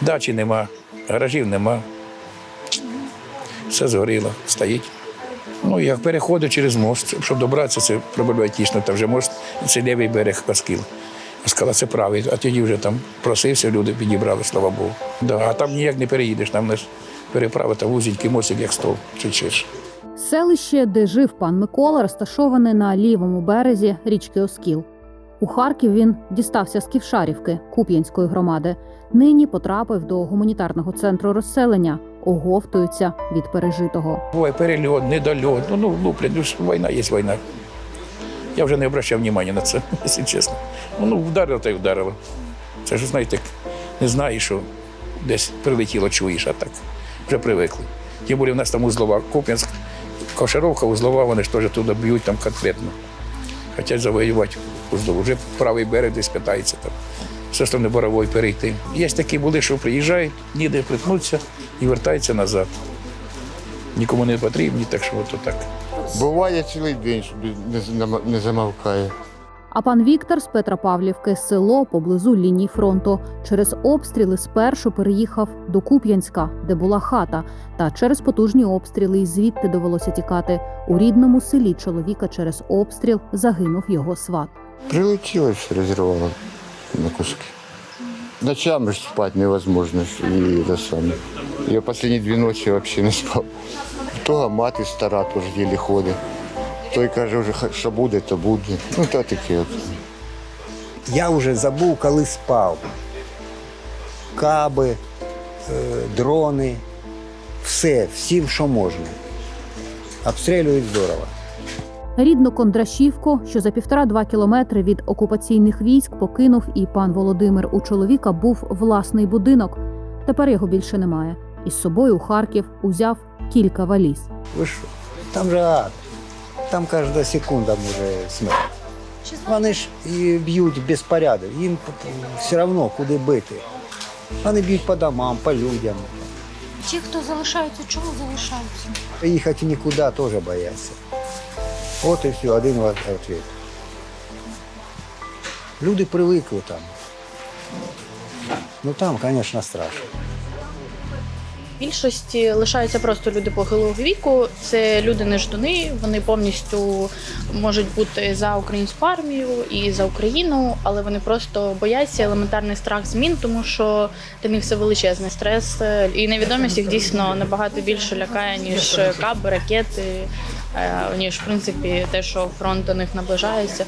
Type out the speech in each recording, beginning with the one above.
Дачі нема, гаражів нема. Все згоріло, стоїть. Ну, як переходить через мост, щоб добратися, це проблематично. Там вже мост, це лівий берег Оскіл. Оскала це правий, а тоді вже там просився, люди підібрали, слава Богу. Да, а там ніяк не переїдеш, там лише переправа, там вузенький мостик, як стол, чуть ширше. Селище, де жив пан Микола, розташоване на лівому березі річки Оскіл. У Харків він дістався з Ківшарівки Куп'янської громади. Нині потрапив до гуманітарного центру розселення, оговтується від пережитого. Буває перельот, недольот. Ну, ну луплять, ну ж війна є війна. Я вже не обращав уваги на це, якщо чесно. Ну, ну вдарило та й вдарило. Це ж, знаєте, не знаєш, що десь прилетіло, чуєш, а так вже привикли. Тим більше в нас там узлова Куп'янськ, Кошаровка, узлова, вони ж теж туди б'ють там конкретно. Хочуть завоювати узлову. Вже правий берег десь питається там. Все сторони борової перейти. Є такі були, що приїжджають, ніде притнуться і вертаються назад. Нікому не потрібні, так що от так. Буває цілий день, що не замовкає. А пан Віктор з Петропавлівки, село поблизу лінії фронту, через обстріли спершу переїхав до Куп'янська, де була хата. Та через потужні обстріли і звідти довелося тікати. У рідному селі чоловіка через обстріл загинув його сват. Прилетіло все розірвало на куски. Ночами ж спати невозможно. І те саме. Я останні дві ночі взагалі не спав. Того мати стара теж єлі ходить. Той каже, вже що буде, то буде. Ну та таке от. Я вже забув, коли спав. Каби, е, дрони, все, всім, що можна. Обстрілюють здорово. Рідну Кондрашівку, що за півтора-два кілометри від окупаційних військ покинув і пан Володимир. У чоловіка був власний будинок. Тепер його більше немає. Із собою у Харків узяв кілька валіз. Ви що? Там же ад. Там кожна секунда може смерть. Вони ж і б'ють безпорядок. Їм все одно куди бити. Вони б'ють по домам, по людям. Ті, хто залишаються, чому залишаються? Їхати нікуди теж бояться. От і все, один ва- відповідь. Люди привикли там. Ну там, звісно, страшно. Більшості лишаються просто люди похилого віку. Це люди не ждуни. Вони повністю можуть бути за українську армію і за Україну, але вони просто бояться елементарний страх змін, тому що для них це величезний стрес. І невідомість їх дійсно набагато більше лякає ніж каби, ракети. е, Ніж в принципі те, що фронт до них наближається.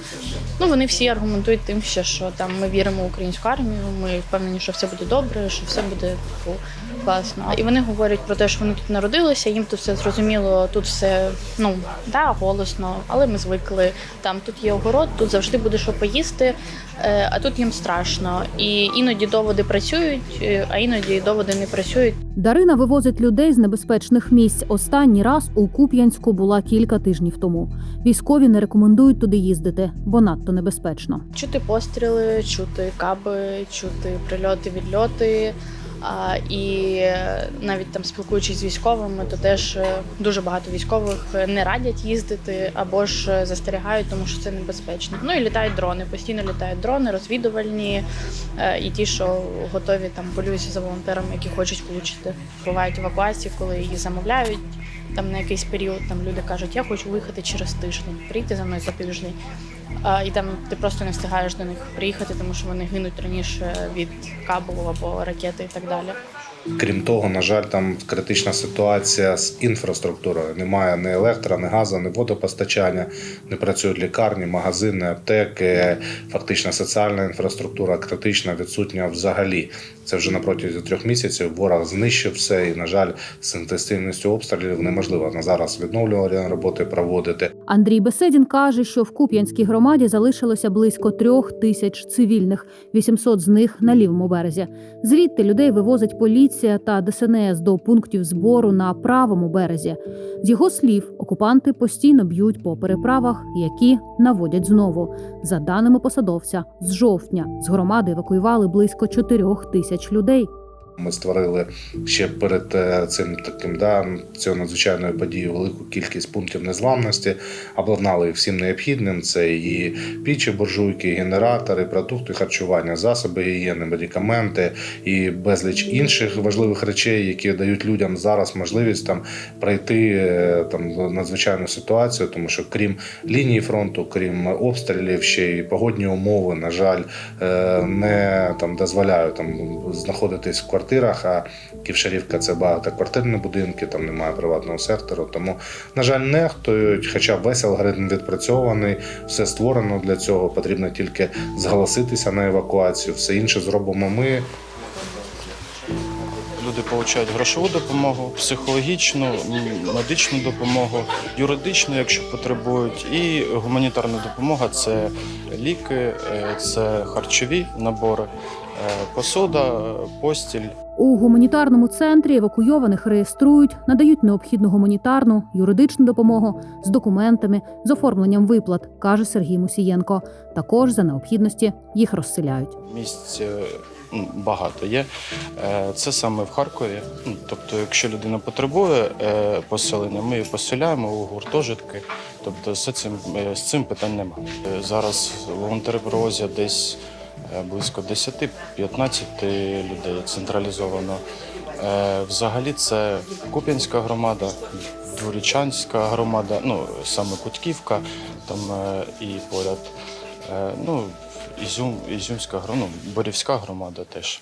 Ну вони всі аргументують тим, що там ми віримо в українську армію. Ми впевнені, що все буде добре, що все буде типу, класно. І вони говорять про те, що вони тут народилися, їм тут все зрозуміло, тут все ну да, голосно, але ми звикли. Там тут є огород, тут завжди буде що поїсти, е, а тут їм страшно. І іноді доводи працюють, е, а іноді доводи не працюють. Дарина вивозить людей з небезпечних місць. Останній раз у Куп'янську була кілька тижнів тому. Військові не рекомендують туди їздити, бо надто небезпечно. Чути постріли, чути каби, чути прильоти, відльоти. А, і е, навіть там спілкуючись з військовими, то теж е, дуже багато військових не радять їздити або ж е, застерігають, тому що це небезпечно. Ну і літають дрони. Постійно літають дрони, розвідувальні е, і ті, що готові там полюються за волонтерами, які хочуть влучити. Бувають евакуації, коли її замовляють там на якийсь період. Там люди кажуть, я хочу виїхати через тиждень, прийти за мною за тиждень. А, і там ти просто не встигаєш до них приїхати, тому що вони гинуть раніше від кабелу або ракети і так далі. Крім того, на жаль, там критична ситуація з інфраструктурою. Немає ні електро, ні газу, ні водопостачання, не працюють лікарні, магазини, аптеки. Фактично соціальна інфраструктура критична, відсутня взагалі. Це вже на протязі трьох місяців ворог знищив все, і на жаль, з інтенсивністю обстрілів неможливо на зараз відновлювальні роботи проводити. Андрій Беседін каже, що в Куп'янській громаді залишилося близько трьох тисяч цивільних, 800 з них на лівому березі. Звідти людей вивозить поліція та ДСНС до пунктів збору на правому березі. З його слів, окупанти постійно б'ють по переправах, які наводять знову. За даними посадовця, з жовтня з громади евакуювали близько чотирьох тисяч людей. Ми створили ще перед е, цим таким да цією надзвичайною подією велику кількість пунктів незламності, обладнали їх всім необхідним. Це і пічі, буржуйки, генератори, продукти харчування, засоби гігієни, медикаменти і безліч інших важливих речей, які дають людям зараз можливість там пройти е, там надзвичайну ситуацію, тому що крім лінії фронту, крім обстрілів, ще й погодні умови, на жаль, е, не там дозволяють там знаходитись в квартирах. А Ківшарівка це багатоквартирні будинки, там немає приватного сектору. Тому, на жаль, нехтують, хоча весь алгоритм відпрацьований, все створено для цього. Потрібно тільки зголоситися на евакуацію. Все інше зробимо ми. Люди отримують грошову допомогу, психологічну, медичну допомогу, юридичну, якщо потребують, і гуманітарна допомога це ліки, е, це харчові набори, е, посуда, е, постіль. У гуманітарному центрі евакуйованих реєструють, надають необхідну гуманітарну, юридичну допомогу з документами, з оформленням виплат, каже Сергій Мусієнко. Також за необхідності їх розселяють. Місць е, багато є. Е, Це саме в Харкові. Ну, Тобто, якщо людина потребує е, поселення, ми її поселяємо у гуртожитки. Тобто, з цим, з цим питань немає. Зараз волонтери привозять десь близько 10-15 людей централізовано. Е, Взагалі це Куп'янська громада, Дворічанська громада, ну саме Кутківка, там е, і поряд. Е, Ну, Ізюм, Ізюмська ну, Борівська громада теж.